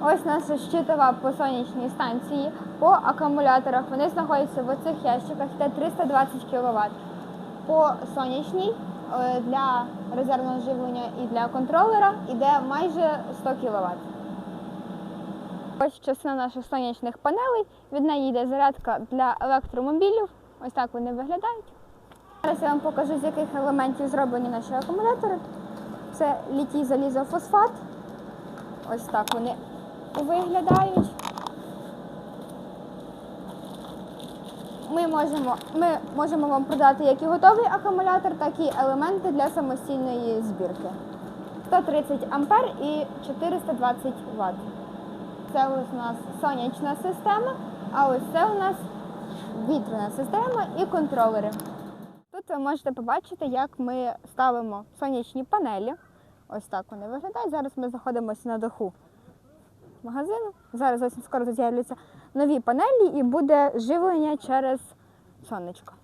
Ось наша щитова по сонячній станції. По акумуляторах вони знаходяться в оцих ящиках, це 320 кВт. По сонячній е, для резервного живлення і для контролера йде майже 100 кВт. Ось частина наших сонячних панелей. Від неї йде зарядка для електромобілів. Ось так вони виглядають. Зараз я вам покажу, з яких елементів зроблені наші акумулятори. Це літій залізофосфат. Ось так вони виглядають. Ми можемо, ми можемо вам продати як і готовий акумулятор, так і елементи для самостійної збірки. 130 ампер і 420 Вт. Це у нас сонячна система, а ось це у нас вітряна система і контролери. Тут ви можете побачити, як ми ставимо сонячні панелі. Ось так вони виглядають. Зараз ми знаходимося на даху магазину. Зараз зовсім скоро з'являться нові панелі і буде живлення через сонечко.